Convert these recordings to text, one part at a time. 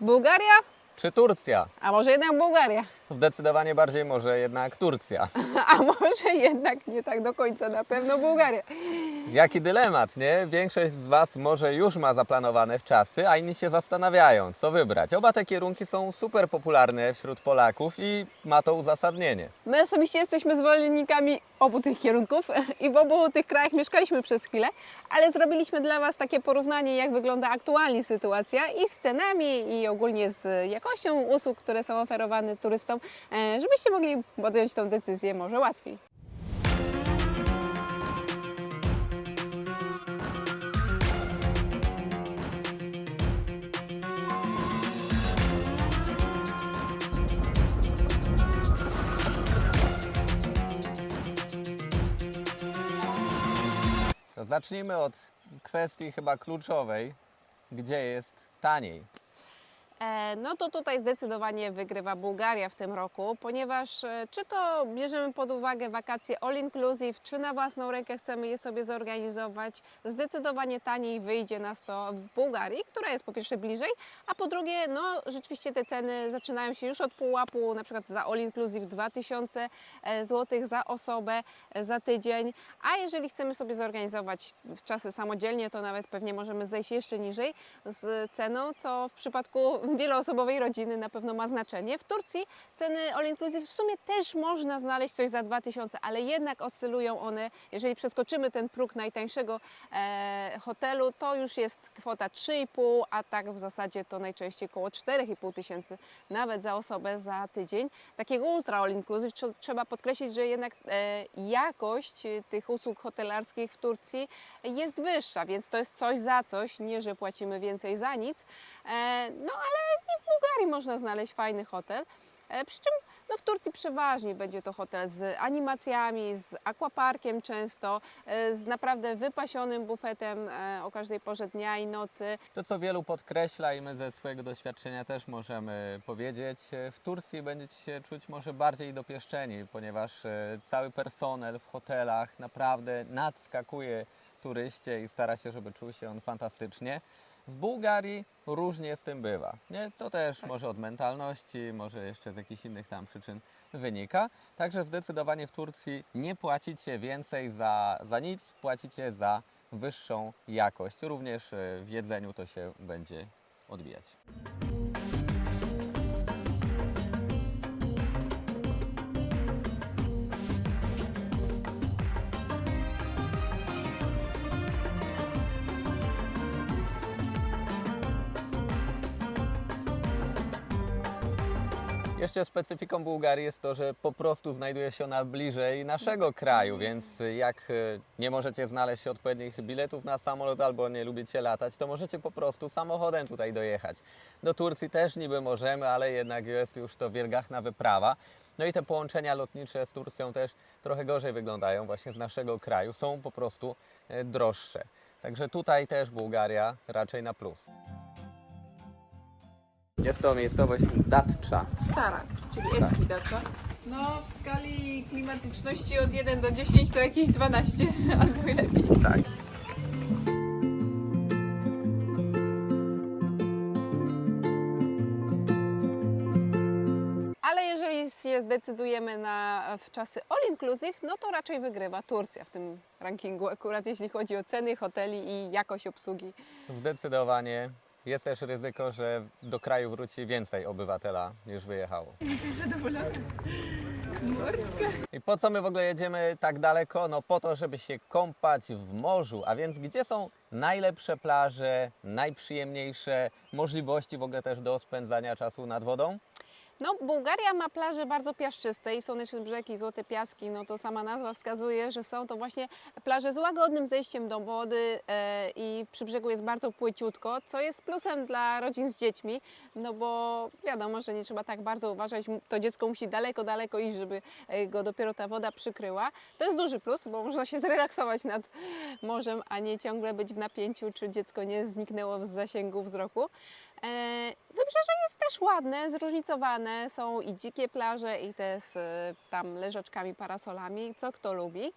Bułgaria? czy Turcja? A może jednak Bułgaria? Zdecydowanie bardziej może jednak Turcja. A może jednak nie tak do końca, na pewno Bułgaria. Jaki dylemat, nie? Większość z Was może już ma zaplanowane w czasy, a inni się zastanawiają, co wybrać. Oba te kierunki są super popularne wśród Polaków i ma to uzasadnienie. My osobiście jesteśmy zwolennikami obu tych kierunków i w obu tych krajach mieszkaliśmy przez chwilę, ale zrobiliśmy dla Was takie porównanie, jak wygląda aktualnie sytuacja i z cenami, i ogólnie z jakością usług, które są oferowane turystom, e, żebyście mogli podjąć tą decyzję może łatwiej. Zacznijmy od kwestii chyba kluczowej, gdzie jest taniej. E, No to tutaj zdecydowanie wygrywa Bułgaria w tym roku, ponieważ e, czy to bierzemy pod uwagę wakacje all inclusive, czy na własną rękę chcemy je sobie zorganizować, zdecydowanie taniej wyjdzie nas to w Bułgarii, która jest po pierwsze bliżej, a po drugie, no rzeczywiście te ceny zaczynają się już od pułapu, na przykład za all inclusive 2000 zł za osobę e, za tydzień, a jeżeli chcemy sobie zorganizować w czasy samodzielnie, to nawet pewnie możemy zejść jeszcze niżej z ceną, co w przypadku wieloosobowej rodziny na pewno ma znaczenie. W Turcji ceny all inclusive w sumie też można znaleźć coś za 2000, ale jednak oscylują one, jeżeli przeskoczymy ten próg najtańszego e, hotelu, to już jest kwota 3,5, a tak w zasadzie to najczęściej około 4,5 tysięcy nawet za osobę za tydzień. Takiego ultra all inclusive trze- trzeba podkreślić, że jednak e, jakość tych usług hotelarskich w Turcji jest wyższa, więc to jest coś za coś, nie że płacimy więcej za nic. E, No ale i w Bułgarii można znaleźć fajny hotel. E, Przy czym no w Turcji przeważnie będzie to hotel z animacjami, z aquaparkiem często, e, z naprawdę wypasionym bufetem e, o każdej porze dnia i nocy. To, co wielu podkreśla i my ze swojego doświadczenia też możemy powiedzieć, w Turcji będziecie się czuć może bardziej dopieszczeni, ponieważ cały personel w hotelach naprawdę nadskakuje turyście i stara się, żeby czuł się on fantastycznie. W Bułgarii różnie z tym bywa. Nie? To też może od mentalności, może jeszcze z jakichś innych tam przyczyn wynika. Także zdecydowanie w Turcji nie płacicie więcej za, za nic, płacicie za wyższą jakość. Również e, w jedzeniu to się będzie odbijać. Jeszcze specyfiką Bułgarii jest to, że po prostu znajduje się ona bliżej naszego kraju, więc jak e, nie możecie znaleźć odpowiednich biletów na samolot albo nie lubicie latać, to możecie po prostu samochodem tutaj dojechać. Do Turcji też niby możemy, ale jednak jest już to wielgachna wyprawa. No i te połączenia lotnicze z Turcją też trochę gorzej wyglądają właśnie z naszego kraju, są po prostu e, droższe. Także tutaj też Bułgaria raczej na plus. Jest to miejscowość Datcza. Stara, czyli eski dacza. No w skali klimatyczności od 1 do 10 to jakieś 12 albo lepiej. Tak. Ale jeżeli się zdecydujemy na w czasy all inclusive, no to raczej wygrywa Turcja w tym rankingu, akurat jeśli chodzi o ceny hoteli i jakość obsługi. Zdecydowanie jest też ryzyko, że do kraju wróci więcej obywatela niż wyjechało. I po co my w ogóle jedziemy tak daleko? No po to, żeby się kąpać w morzu. A więc gdzie są najlepsze plaże, najprzyjemniejsze możliwości w ogóle też do spędzania czasu nad wodą? No, Bułgaria ma plaże bardzo piaszczyste i słoneczny brzeg i złote piaski. No to sama nazwa wskazuje, że są to właśnie plaże z łagodnym zejściem do wody e, i przy brzegu jest bardzo płyciutko, co jest plusem dla rodzin z dziećmi, no bo wiadomo, że nie trzeba tak bardzo uważać, to dziecko musi daleko, daleko iść, żeby e, go dopiero ta woda przykryła. To jest duży plus, bo można się zrelaksować nad morzem, a nie ciągle być w napięciu, czy dziecko nie zniknęło z zasięgu wzroku. E, Wybrzeże jest też ładne, zróżnicowane. Są i dzikie plaże, i te z e, tam leżaczkami, parasolami, co kto lubi.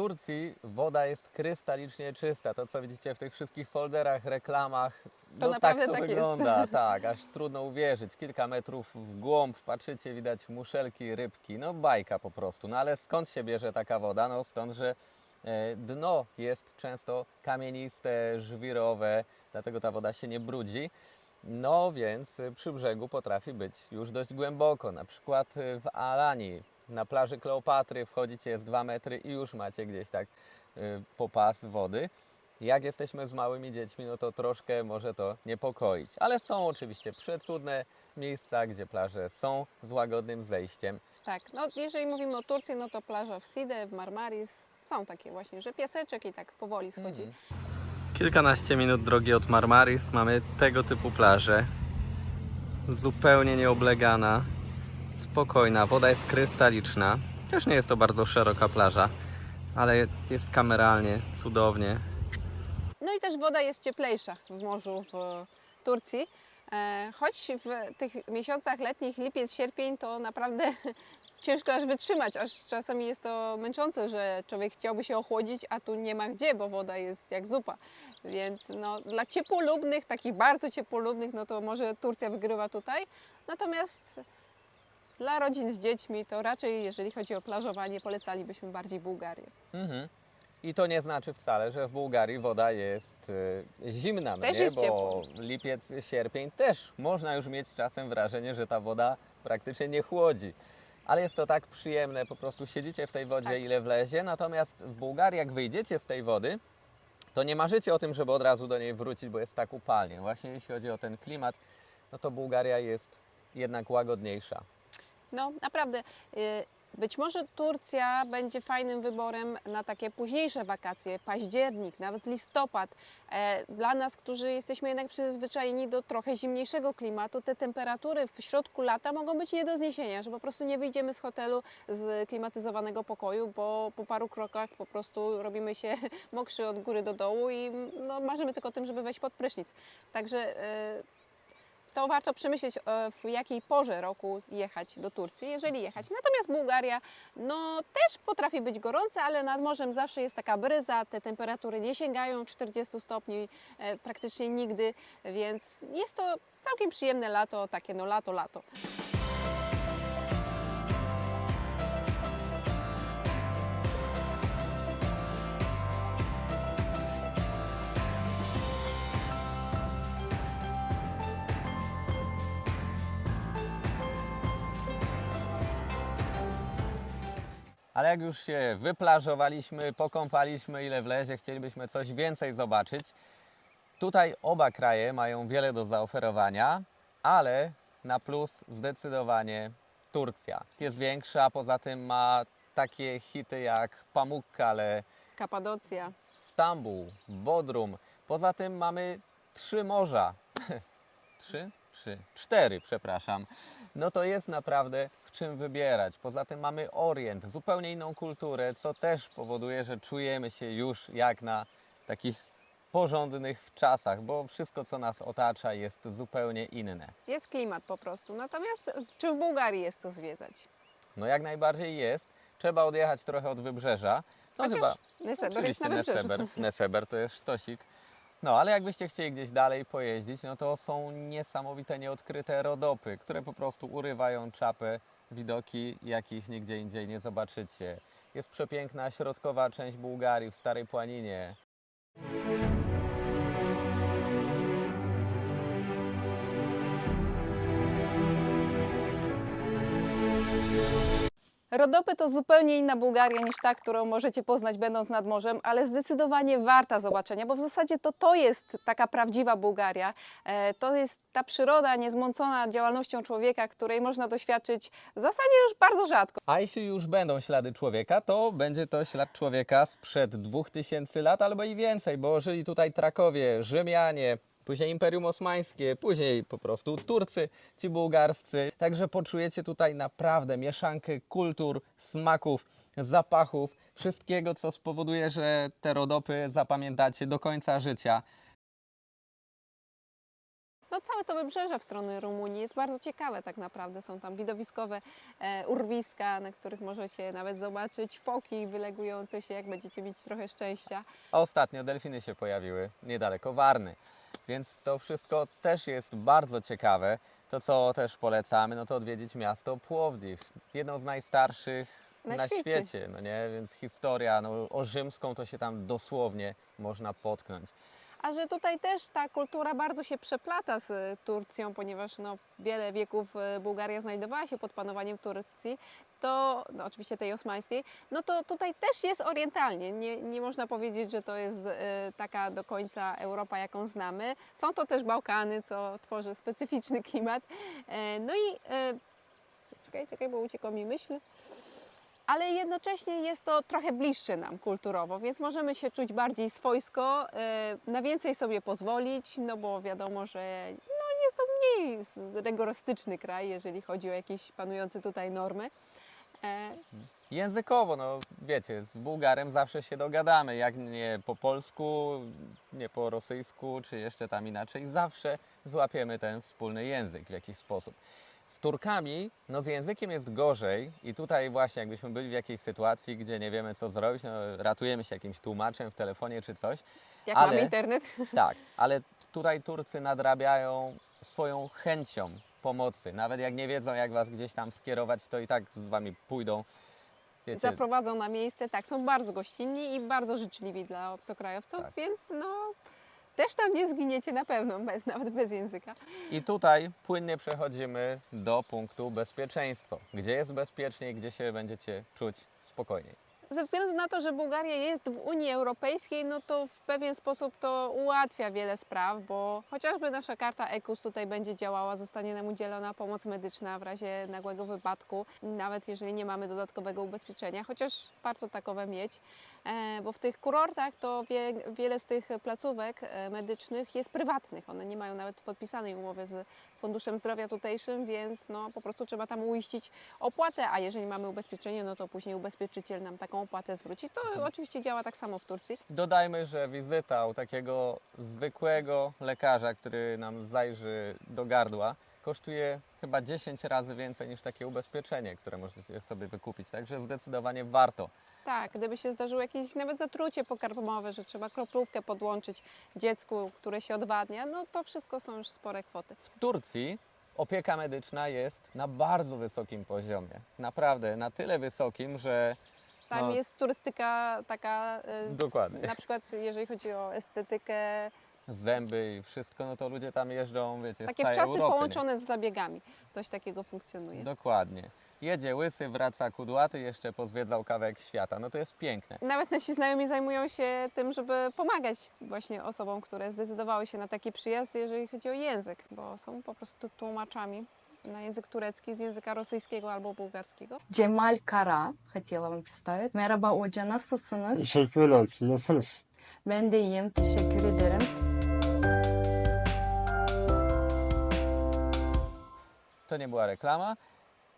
Turcji woda jest krystalicznie czysta. To, co widzicie w tych wszystkich folderach, reklamach, no tak to tak jest. wygląda. Tak, aż trudno uwierzyć. Kilka metrów w głąb, patrzycie, widać muszelki, rybki. No bajka po prostu. No ale skąd się bierze taka woda? No stąd, że e, dno jest często kamieniste, żwirowe, dlatego ta woda się nie brudzi. No więc przy brzegu potrafi być już dość głęboko. Na przykład y, w Alanii, na plaży Kleopatry wchodzicie z 2 metry i już macie gdzieś tak y, po pas wody. Jak jesteśmy z małymi dziećmi, no to troszkę może to niepokoić. Ale są oczywiście przecudne miejsca, gdzie plaże są z łagodnym zejściem. Tak, no jeżeli mówimy o Turcji, no to plaża w Side, w Marmaris, są takie właśnie, że piaseczek i tak powoli schodzi. Mhm. Kilkanaście minut drogi od Marmaris mamy tego typu plażę. Zupełnie nieoblegana, spokojna, woda jest krystaliczna. Też nie jest to bardzo szeroka plaża, ale jest kameralnie, cudownie. No i też woda jest cieplejsza w morzu w Turcji. E, Choć w tych miesiącach letnich, lipiec, sierpień, to naprawdę ciężko aż wytrzymać, aż czasami jest to męczące, że człowiek chciałby się ochłodzić, a tu nie ma gdzie, bo woda jest jak zupa. Więc no, dla ciepłolubnych, takich bardzo ciepłolubnych, no to może Turcja wygrywa tutaj. Natomiast dla rodzin z dziećmi to raczej, jeżeli chodzi o plażowanie, polecalibyśmy bardziej Bułgarię. Mhm. I to nie znaczy wcale, że w Bułgarii woda jest y, zimna, no Też nie? jest bo ciepło. lipiec, sierpień też można już mieć czasem wrażenie, że ta woda praktycznie nie chłodzi. Ale jest to tak przyjemne, po prostu siedzicie w tej wodzie Tak. ile wlezie, natomiast w Bułgarii jak wyjdziecie z tej wody, to nie marzycie o tym, żeby od razu do niej wrócić, bo jest tak upalnie. Właśnie jeśli chodzi o ten klimat, no to Bułgaria jest jednak łagodniejsza. No, naprawdę. y, Być może Turcja będzie fajnym wyborem na takie późniejsze wakacje, październik, nawet listopad. E, Dla nas, którzy jesteśmy jednak przyzwyczajeni do trochę zimniejszego klimatu, te temperatury w środku lata mogą być nie do zniesienia, że po prostu nie wyjdziemy z hotelu z klimatyzowanego pokoju, bo po paru krokach po prostu robimy się mokrzy od góry do dołu i no, marzymy tylko o tym, żeby wejść pod prysznic. Także e, to warto przemyśleć, e, w jakiej porze roku jechać do Turcji, jeżeli jechać. Natomiast Bułgaria, no też potrafi być gorąca, ale nad morzem zawsze jest taka bryza, te temperatury nie sięgają 40 stopni e, praktycznie nigdy, więc jest to całkiem przyjemne lato, takie no lato, lato. Ale jak już się wyplażowaliśmy, pokąpaliśmy ile wlezie, chcielibyśmy coś więcej zobaczyć. Tutaj oba kraje mają wiele do zaoferowania, ale na plus zdecydowanie Turcja. Jest większa, poza tym ma takie hity jak Pamukkale, Kapadocja. Stambuł, Bodrum. Poza tym mamy trzy morza. trzy? Trzy. Cztery, przepraszam. No to jest naprawdę w czym wybierać. Poza tym mamy Orient, zupełnie inną kulturę, co też powoduje, że czujemy się już jak na takich porządnych czasach, bo wszystko, co nas otacza, jest zupełnie inne. Jest klimat po prostu. Natomiast czy w Bułgarii jest co zwiedzać? No jak najbardziej jest. Trzeba odjechać trochę od wybrzeża. No Chociaż chyba Neseber jest na wybrzeżu. Neseber. Neseber to jest sztosik. No, ale jakbyście chcieli gdzieś dalej pojeździć, no to są niesamowite, nieodkryte rodopy, które po prostu urywają czapę, widoki, jakich nigdzie indziej nie zobaczycie. Jest przepiękna środkowa część Bułgarii w Starej Płaninie. Rodopy to zupełnie inna Bułgaria niż ta, którą możecie poznać będąc nad morzem, ale zdecydowanie warta zobaczenia, bo w zasadzie to to jest taka prawdziwa Bułgaria. E, To jest ta przyroda niezmącona działalnością człowieka, której można doświadczyć w zasadzie już bardzo rzadko. A jeśli już będą ślady człowieka, to będzie to ślad człowieka sprzed 2000 lat albo i więcej, bo żyli tutaj Trakowie, Rzymianie, później Imperium Osmańskie, później po prostu Turcy, ci bułgarscy. Także poczujecie tutaj naprawdę mieszankę kultur, smaków, zapachów, wszystkiego, co spowoduje, że te rodopy zapamiętacie do końca życia. No całe to wybrzeże w stronę Rumunii jest bardzo ciekawe tak naprawdę. Są tam widowiskowe e, urwiska, na których możecie nawet zobaczyć foki wylegujące się, jak będziecie mieć trochę szczęścia. A ostatnio delfiny się pojawiły niedaleko Warny. Więc to wszystko też jest bardzo ciekawe. To, co też polecamy, no to odwiedzić miasto Płowdiw. Jedno z najstarszych Na na, świecie. świecie. no nie? Więc historia, no, o rzymską to się tam dosłownie można potknąć. A że tutaj też ta kultura bardzo się przeplata z e, Turcją, ponieważ no, wiele wieków e, Bułgaria znajdowała się pod panowaniem Turcji, to no, oczywiście tej osmańskiej, no to tutaj też jest orientalnie. Nie, nie można powiedzieć, że to jest e, taka do końca Europa, jaką znamy. Są to też Bałkany, co tworzy specyficzny klimat. E, no i e, czekaj, czekaj, bo uciekła mi myśl ale jednocześnie jest to trochę bliższe nam kulturowo, więc możemy się czuć bardziej swojsko, e, na więcej sobie pozwolić, no bo wiadomo, że no jest to mniej rygorystyczny kraj, jeżeli chodzi o jakieś panujące tutaj normy. E, Językowo, no wiecie, z Bułgarem zawsze się dogadamy, jak nie po polsku, nie po rosyjsku, czy jeszcze tam inaczej, zawsze złapiemy ten wspólny język w jakiś sposób. Z Turkami, no z językiem jest gorzej i tutaj właśnie jakbyśmy byli w jakiejś sytuacji, gdzie nie wiemy co zrobić, no, ratujemy się jakimś tłumaczem w telefonie czy coś, jak Ale- mamy internet, tak, ale tutaj Turcy nadrabiają swoją chęcią pomocy. Nawet jak nie wiedzą, jak was gdzieś tam skierować, to i tak z wami pójdą. Wiecie, zaprowadzą na miejsce, tak, są bardzo gościnni i bardzo życzliwi dla obcokrajowców, Tak. więc no też tam nie zginiecie na pewno, bez, nawet bez języka. I tutaj płynnie przechodzimy do punktu bezpieczeństwo. Gdzie jest bezpieczniej, gdzie się będziecie czuć spokojniej. Ze względu na to, że Bułgaria jest w Unii Europejskiej, no to w pewien sposób to ułatwia wiele spraw, bo chociażby nasza karta EKUS tutaj będzie działała, zostanie nam udzielona pomoc medyczna w razie nagłego wypadku, nawet jeżeli nie mamy dodatkowego ubezpieczenia, chociaż warto takowe mieć, bo w tych kurortach to wie, wiele z tych placówek e, medycznych jest prywatnych, one nie mają nawet podpisanej umowy z Funduszem Zdrowia tutejszym, więc no, po prostu trzeba tam uiścić opłatę, a jeżeli mamy ubezpieczenie, no to później ubezpieczyciel nam taką opłatę zwróci. To oczywiście działa tak samo w Turcji. Dodajmy, że wizyta u takiego zwykłego lekarza, który nam zajrzy do gardła, kosztuje chyba 10 razy więcej niż takie ubezpieczenie, które możecie sobie wykupić. Także zdecydowanie warto. Tak, gdyby się zdarzyło jakieś nawet zatrucie pokarmowe, że trzeba kroplówkę podłączyć dziecku, które się odwadnia, no to wszystko są już spore kwoty. W Turcji opieka medyczna jest na bardzo wysokim poziomie. Naprawdę na tyle wysokim, że Tam No. jest turystyka taka, y, Dokładnie. na przykład jeżeli chodzi o estetykę, zęby i wszystko, no to ludzie tam jeżdżą, wiecie, z takie całej wczasy Europy. nie? połączone z zabiegami. Coś takiego funkcjonuje. Dokładnie. Jedzie łysy, wraca kudłaty, jeszcze pozwiedzał kawałek świata. No to jest piękne. Nawet nasi znajomi zajmują się tym, żeby pomagać właśnie osobom, które zdecydowały się na taki przyjazd, jeżeli chodzi o język, bo są po prostu tłumaczami na język turecki z języka rosyjskiego albo bułgarskiego. Cemal Kara хотела вам представить. Merhaba hoca nasılsınız? Teşekkürler. Siz nasılsınız? Ben de iyiyim. Teşekkür ederim. To nie była reklama.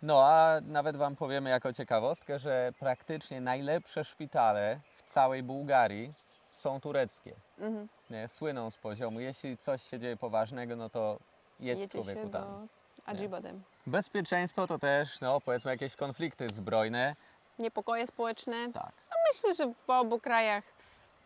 No a nawet Wam powiemy jako ciekawostkę, że praktycznie najlepsze szpitale w całej Bułgarii są tureckie. Mhm. Nie? Słyną z poziomu. Jeśli coś się dzieje poważnego, no to jedź Jedzie człowieku się tam. do. Bezpieczeństwo to też, no powiedzmy, jakieś konflikty zbrojne. Niepokoje społeczne. Tak. Myślę, że w obu krajach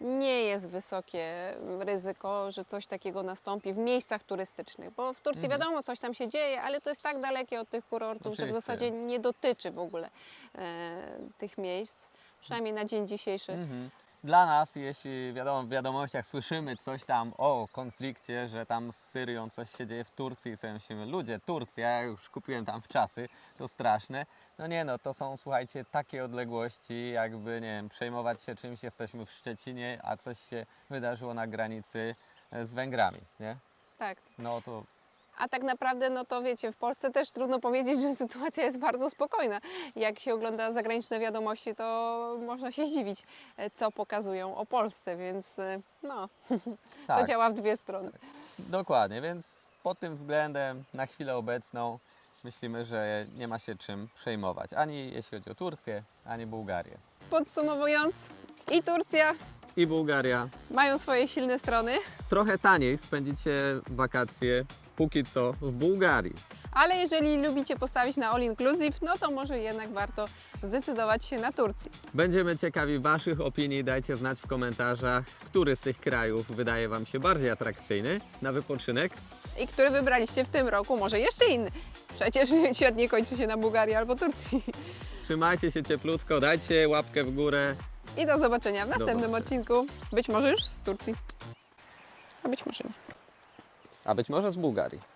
nie jest wysokie ryzyko, że coś takiego nastąpi w miejscach turystycznych, bo w Turcji Mhm. wiadomo, coś tam się dzieje, ale to jest tak dalekie od tych kurortów, że w Oczywiście. zasadzie nie dotyczy w ogóle e, tych miejsc, przynajmniej na dzień dzisiejszy. Mhm. Dla nas, jeśli wiadomo, w wiadomościach słyszymy coś tam o konflikcie, że tam z Syrią coś się dzieje w Turcji i sobie myślimy, ludzie, Turcja, ja już kupiłem tam w czasy, to straszne. No nie no, to są, słuchajcie, takie odległości, jakby, nie wiem, przejmować się czymś, jesteśmy w Szczecinie, a coś się wydarzyło na granicy e, z Węgrami, nie? Tak. No to A tak naprawdę, no to wiecie, w Polsce też trudno powiedzieć, że sytuacja jest bardzo spokojna. Jak się ogląda zagraniczne wiadomości, to można się zdziwić, e, co pokazują o Polsce, więc e, no, to tak. działa w dwie strony. Dokładnie, więc pod tym względem na chwilę obecną myślimy, że nie ma się czym przejmować. Ani jeśli chodzi o Turcję, ani Bułgarię. Podsumowując, i Turcja I Bułgaria mają swoje silne strony. trochę taniej spędzicie wakacje póki co w Bułgarii. Ale jeżeli lubicie postawić na all inclusive, no to może jednak warto zdecydować się na Turcji. Będziemy ciekawi Waszych opinii. Dajcie znać w komentarzach, który z tych krajów wydaje Wam się bardziej atrakcyjny na wypoczynek. I który wybraliście w tym roku, może jeszcze inny. Przecież świat nie kończy się na Bułgarii albo Turcji. Trzymajcie się cieplutko, dajcie łapkę w górę. I do zobaczenia w następnym zobaczenia. odcinku. Być może już z Turcji. A być może nie. A być może z Bułgarii.